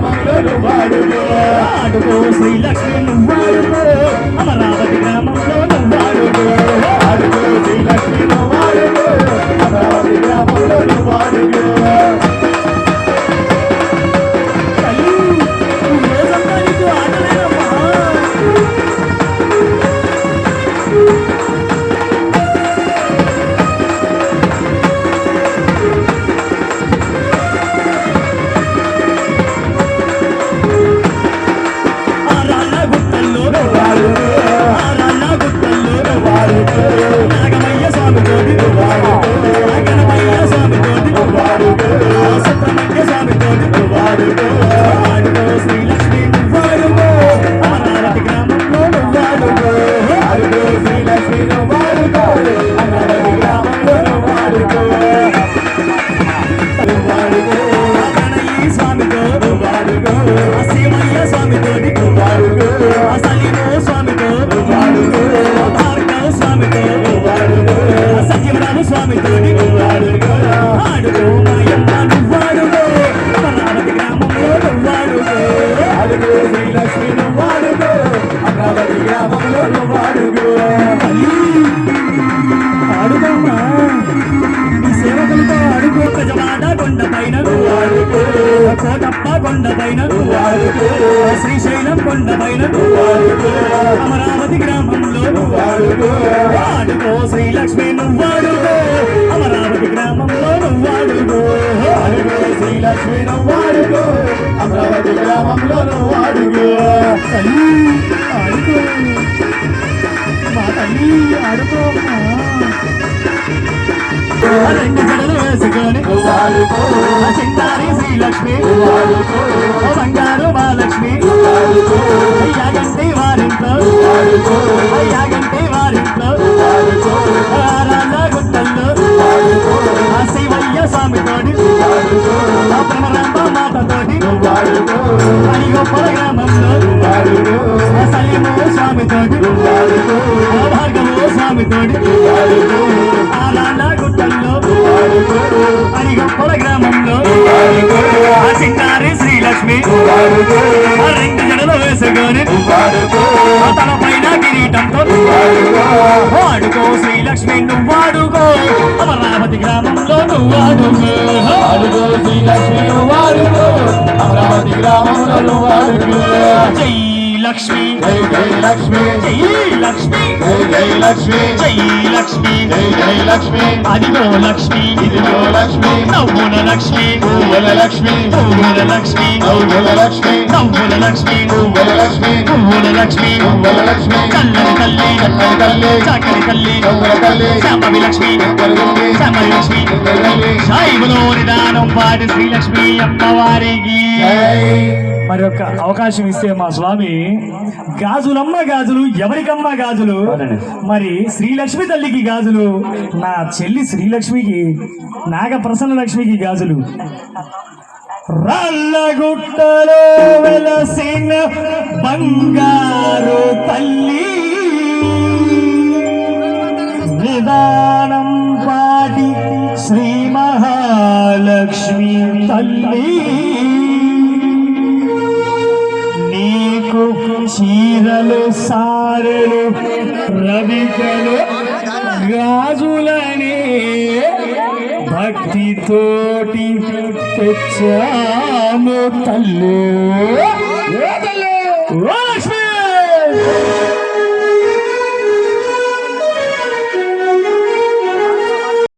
గ్రామంలో నువ్వాడుకో శ్రీలక్ష్మి అమరావతి గ్రామం ఆడుకోమ్మా ఈ సేవకులతో ఆడుకో కొండ పైన కోటప్ప కొండ పైన శ్రీశైలం కొండ పైన అమరావతి గ్రామంలో. వాడుకో ఆడుకో శ్రీలక్ష్మి నువ్వాడుకో. అమరావతి గ్రామంలో నువ్వాడుకో. శ్రీలక్ష్మి నువ్వాడుకో. అమరావతి గ్రామంలో నువ్వాడుకో. చింతారి శ్రీలక్ష్మి బంగారు మహాలక్ష్మి నువ్వాడుకో అయ్యాగంటి వారింట్లో నువ్వాడుకో అయ్యాగంటి వారింట్లో నువ్వాడుకో గుట్టల్లో ఆ శివయ్య స్వామితోటి ఆ బ్రహ్మరాంబ మాతతోటి నువ్వాడుకో అని గొప్పల గ్రామంలో ఆ సలీమో స్వామితోటి ఆ భార్గవో స్వామితోటి నువ్వాడుకో ఆ రాళ్ళ గుట్టల్లో నువ్వాడుకో అని గొప్పల గ్రామంలో ఆ సింగారి శ్రీలక్ష్మి రెండు జడలు వేసుకొని పైన కిరీటంతో వాడుకో శ్రీలక్ష్మి నువ్వాడుకో అమరావతి గ్రామంలో శ్రీలక్ష్మి నువ్వాడుకో అమరావతి గ్రామంలో నువ్వాడుకో జై లక్ష్మి. జై జై లక్ష్మి. జై లక్ష్మి. జై జై లక్ష్మి. జై లక్ష్మి. జై జై లక్ష్మి. అదిగో లక్ష్మి. ఇదిగో లక్ష్మి. నవ్వుల లక్ష్మి. పువ్వుల లక్ష్మి. పువ్వుల లక్ష్మి. నవ్వుల లక్ష్మి. నవ్వుల లక్ష్మి. పువ్వుల లక్ష్మి. పువ్వుల లక్ష్మి. పువ్వుల లక్ష్మి. చల్లని తల్లి. చక్కని తల్లి. తల్లి. నవ్వుల తల్లి. శాంభవి లక్ష్మి. శాంభవి లక్ష్మి. నిదానం శ్రీలక్ష్మి అమ్మవారికి. జై మరి ఒక అవకాశం ఇస్తే మా స్వామి గాజులమ్మ గాజులు ఎవరికమ్మ గాజులు? మరి శ్రీలక్ష్మి తల్లికి గాజులు నా చెల్లి శ్రీలక్ష్మికి నాగ ప్రసన్న లక్ష్మికి గాజులు వెలసిన బంగారు తల్లి. నిదానం పాటి శ్రీ మహాలక్ష్మి తల్లి. చీరలు సారలు రవికలు రాజులనే భక్తితోటి తెచ్చాము తల్లు. లక్ష్మి!